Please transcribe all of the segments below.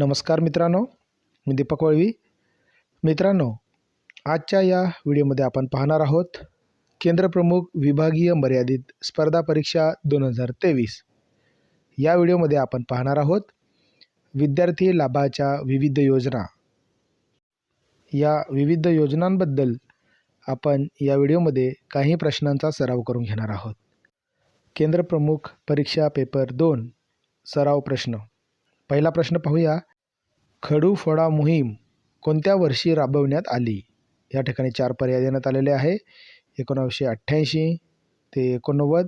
नमस्कार मित्रांनो मी दीपक वळवी. मित्रांनो आजच्या या व्हिडिओमध्ये आपण पाहणार आहोत केंद्रप्रमुख विभागीय मर्यादित स्पर्धा परीक्षा दोन हजार तेवीस. या व्हिडिओमध्ये आपण पाहणार आहोत विद्यार्थी लाभाच्या विविध योजना. या विविध योजनांबद्दल आपण या व्हिडिओमध्ये काही प्रश्नांचा सराव करून घेणार आहोत. केंद्रप्रमुख परीक्षा पेपर दोन सराव प्रश्न. पहिला प्रश्न पाहूया. खडू फोडा मोहीम कोणत्या वर्षी राबवण्यात आली? या ठिकाणी चार पर्याय देण्यात आलेले आहे. एकोणावीसशे अठ्ठ्याऐंशी ते एकोणनव्वद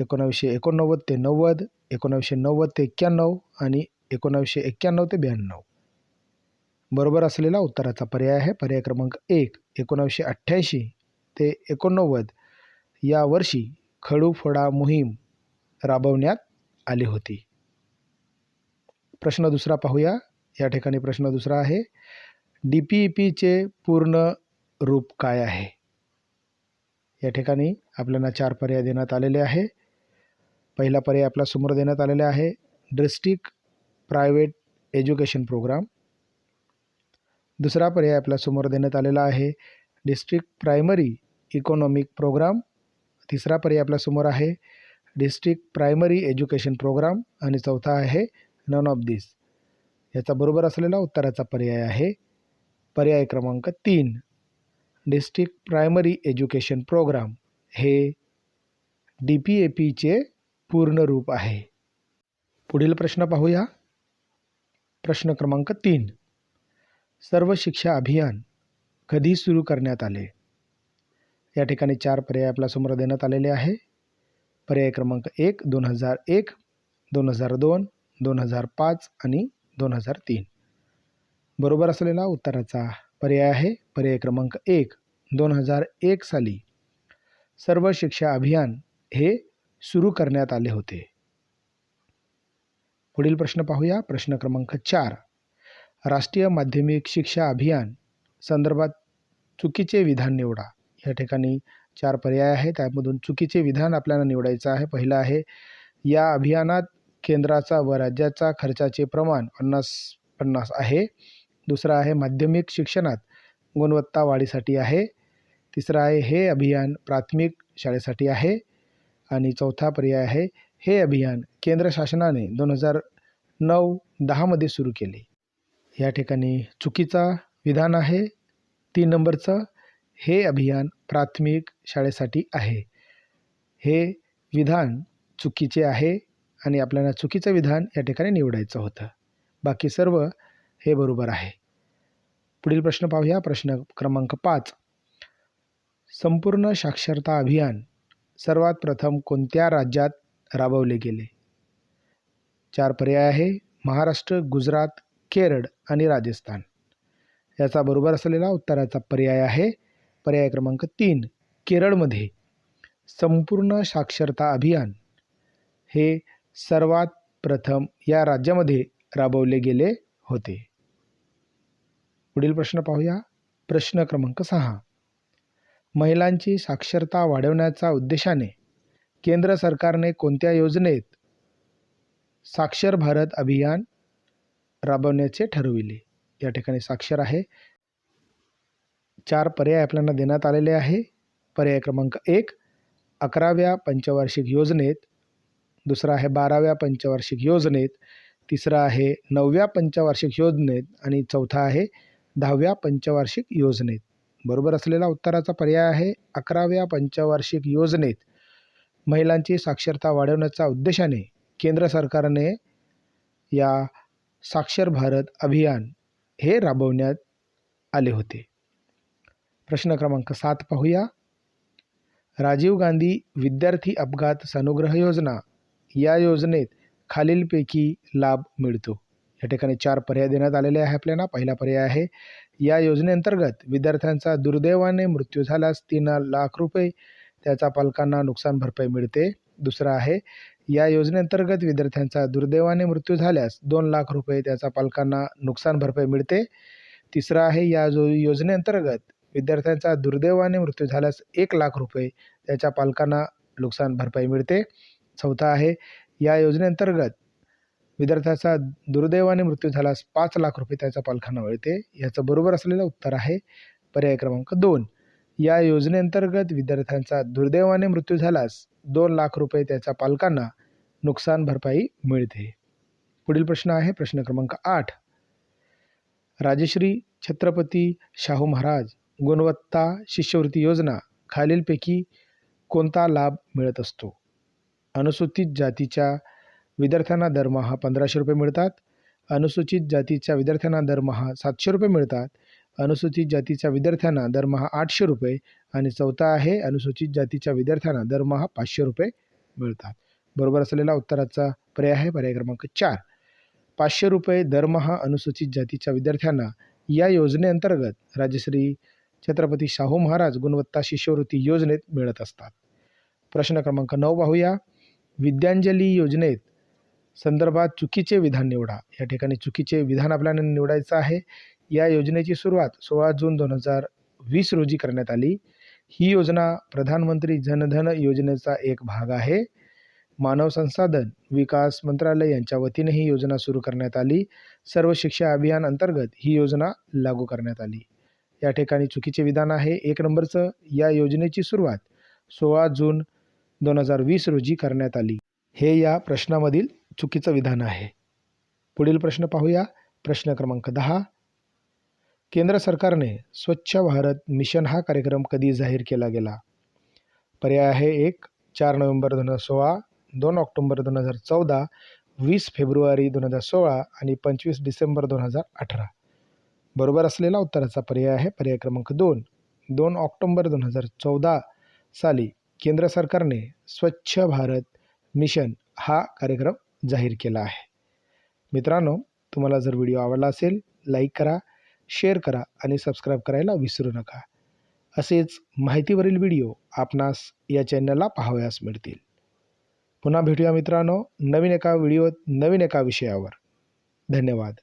एकोणावीसशे एकोणनव्वद ते नव्वद एकोणावीसशे नव्वद ते एक्क्याण्णव आणि एकोणावीसशे एक्क्याण्णव ते ब्याण्णव. बरोबर असलेला उत्तराचा पर्याय आहे. पर्याय क्रमांक एक एकोणावीसशे अठ्ठ्याऐंशी ते एकोणनव्वद या वर्षी खडू फोडा मोहीम राबवण्यात आली होती. प्रश्न दुसरा पाहूया. या ठिकाणी प्रश्न दुसरा आहे डी पी ई पीचे पूर्ण रूप काय आहे? या ठिकाणी आपल्याला चार पर्याय देण्यात आलेले आहे. पहिला पर्याय आपल्यासमोर देण्यात आलेला आहे डिस्ट्रिक्ट प्रायव्हेट एज्युकेशन प्रोग्राम. दुसरा पर्याय आपल्यासमोर देण्यात आलेला आहे डिस्ट्रिक्ट प्रायमरी इकॉनॉमिक प्रोग्राम. तिसरा पर्याय आपल्यासमोर आहे डिस्ट्रिक्ट प्रायमरी एज्युकेशन प्रोग्राम. आणि चौथा आहे नन ऑफ दिस. याचा बरोबर असलेला उत्तराचा पर्याय आहे. पर्याय क्रमांक तीन. डिस्ट्रिक्ट प्रायमरी एज्युकेशन प्रोग्राम हे डी पी ए पीचे पूर्ण रूप आहे. पुढील प्रश्न पाहूया. प्रश्न क्रमांक तीन. सर्व शिक्षा अभियान कधी सुरू करण्यात आले? या ठिकाणी चार पर्याय आपल्यासमोर देण्यात आलेले आहे. पर्याय क्रमांक एक दोन हजार एक दोन हजार दोन दोन हजार पाच आणि दोन हजार तीन. बरोबर असलेला उत्तराचा? पर्याय आहे. पर्याय क्रमांक एक. दोन हजार एक साली सर्व शिक्षा अभियान हे सुरू करण्यात आले होते. पुढील प्रश्न पाहूया. प्रश्न क्रमांक चार. राष्ट्रीय माध्यमिक शिक्षा अभियान संदर्भात चुकीचे विधान निवडा. या ठिकाणी चार पर्याय आहे त्यामधून चुकीचे विधान आपल्याला निवडायचं आहे. पहिलं आहे या अभियानात केंद्राचा व राज्याचा खर्चाचे प्रमाण पन्नास पन्नास आहे. दुसरा आहे माध्यमिक शिक्षणात गुणवत्ता वाढीसाठी आहे. तिसरा आहे हे अभियान प्राथमिक शाळेसाठी आहे. आणि चौथा पर्याय आहे हे अभियान केंद्र शासनाने दोन हजार नऊ दहामध्ये सुरू केले. या ठिकाणी चुकीचा विधान आहे. तीन नंबरचं हे अभियान प्राथमिक शाळेसाठी आहे. हे विधान चुकीचे आहे. आणि आपल्याला चुकीचं विधान या ठिकाणी निवडायचं होतं. बाकी सर्व हे बरोबर आहे. पुढील प्रश्न पाहूया. प्रश्न क्रमांक पाच. संपूर्ण साक्षरता अभियान सर्वात प्रथम कोणत्या राज्यात राबवले गेले? चार पर्याय आहे. महाराष्ट्र गुजरात केरळ आणि राजस्थान. याचा बरोबर असलेला उत्तराचा पर्याय आहे. पर्याय क्रमांक तीन केरळमध्ये संपूर्ण साक्षरता अभियान हे सर्वात प्रथम या राज्यामध्ये राबवले गेले होते. पुढील प्रश्न पाहूया. प्रश्न क्रमांक सहा. महिलांची साक्षरता वाढवण्याच्या उद्देशाने केंद्र सरकारने कोणत्या योजनेत साक्षर भारत अभियान राबवण्याचे ठरविले? या ठिकाणी साक्षर आहे. चार पर्याय आपल्याला देण्यात आलेले आहे. पर्याय क्रमांक एक अकराव्या पंचवार्षिक योजनेत दुसरा आहे बाराव्या पंचवार्षिक योजनेत तिसरा आहे नवव्या पंचवार्षिक योजनेत आणि चौथा आहे दहाव्या पंचवार्षिक योजनेत. बरोबर असलेला उत्तराचा पर्याय आहे अकराव्या पंचवार्षिक योजनेत. महिलांची साक्षरता वाढवण्याच्या उद्देशाने केंद्र सरकारने या साक्षर भारत अभियान हे राबवण्यात आले होते. प्रश्न क्रमांक सात पाहूया. राजीव गांधी विद्यार्थी अपघात सनुग्रह योजना या योजनेत खालीलपैकी लाभ मिळतो. या ठिकाणी चार पर्याय देण्यात आलेले आहे आपल्याला. पहिला पर्याय आहे या योजनेअंतर्गत विद्यार्थ्यांचा दुर्दैवाने मृत्यू झाल्यास तीन लाख रुपये त्याचा पालकांना नुकसान भरपाई मिळते. दुसरा आहे या योजनेअंतर्गत विद्यार्थ्यांचा दुर्दैवाने मृत्यू झाल्यास दोन लाख रुपये त्याचा पालकांना नुकसान भरपाई मिळते. तिसरा आहे या जो योजनेअंतर्गत विद्यार्थ्यांचा दुर्दैवाने मृत्यू झाल्यास एक लाख रुपये त्याच्या पालकांना नुकसान भरपाई मिळते. चौथा आहे. या योजनेअंतर्गत विद्यार्थ्याचा दुर्दैवाने मृत्यू झाल्यास पाच लाख रुपये त्याच्या पालकांना मिळते. याचं बरोबर असलेलं उत्तर आहे पर्याय क्रमांक दोन. या योजनेअंतर्गत विद्यार्थ्यांचा दुर्दैवाने मृत्यू झाल्यास दोन लाख रुपये त्याच्या पालकांना नुकसान भरपाई मिळते. पुढील प्रश्न आहे. प्रश्न क्रमांक आठ. राजश्री छत्रपती शाहू महाराज गुणवत्ता शिष्यवृत्ती योजना खालीलपैकी कोणता लाभ मिळत असतो? अनुसूचित जातीच्या विद्यार्थ्यांना दरमहा पंधराशे रुपये मिळतात. अनुसूचित जातीच्या विद्यार्थ्यांना दरमहा सातशे रुपये मिळतात. अनुसूचित जातीच्या विद्यार्थ्यांना दरमहा आठशे रुपये आणि चौथा आहे अनुसूचित जातीच्या विद्यार्थ्यांना दरमहा पाचशे रुपये मिळतात. बरोबर असलेला उत्तराचा पर्याय आहे पर्याय क्रमांक चार. पाचशे रुपये दरमहा अनुसूचित जातीच्या विद्यार्थ्यांना या योजनेअंतर्गत राजश्री छत्रपती शाहू महाराज गुणवत्ता शिष्यवृत्ती योजनेत मिळत असतात. प्रश्न क्रमांक नऊ पाहूया. विद्यांजली योजनेत संदर्भात चुकीचे विधान निवडा. या ठिकाणी चुकीचे विधान आपल्याला निवडायचं आहे. या योजनेची सुरुवात सोळा जून दोन हजार वीस रोजी करण्यात आली. ही योजना प्रधानमंत्री जनधन योजनेचा एक भाग आहे. मानव संसाधन विकास मंत्रालय यांच्या वतीने ही योजना सुरू करण्यात आली. सर्व शिक्षा अभियान अंतर्गत ही योजना लागू करण्यात आली. या ठिकाणी चुकीचे विधान आहे. एक नंबरचं या योजनेची सुरुवात सोळा जून दोन हजार वीस रोजी करण्यात आली. हे या प्रश्नामधील चुकीचं विधान आहे. पुढील प्रश्न पाहूया. प्रश्न क्रमांक दहा. केंद्र सरकारने स्वच्छ भारत मिशन हा कार्यक्रम कधी जाहीर केला गेला? पर्याय आहे एक चार नोव्हेंबर दोन हजार सोळा दोन ऑक्टोंबर दोन हजार चौदा वीस फेब्रुवारी दोन हजार सोळा आणि पंचवीस डिसेंबर दोन हजार अठरा. बरोबर असलेला उत्तराचा पर्याय आहे. पर्याय क्रमांक दोन. दोन ऑक्टोंबर दोन हजार चौदा साली केंद्र सरकारने स्वच्छ भारत मिशन हा कार्यक्रम जाहीर केला आहे. मित्रांनो तुम्हाला जर व्हिडिओ आवडला असेल लाईक करा शेअर करा आणि सबस्क्राईब करायला विसरू नका. असेच माहितीवरील व्हिडिओ आपणास या चॅनलला पाहावयास मिळतील. पुन्हा भेटूया मित्रांनो नवीन एका व्हिडिओत नवीन एका विषयावर. धन्यवाद.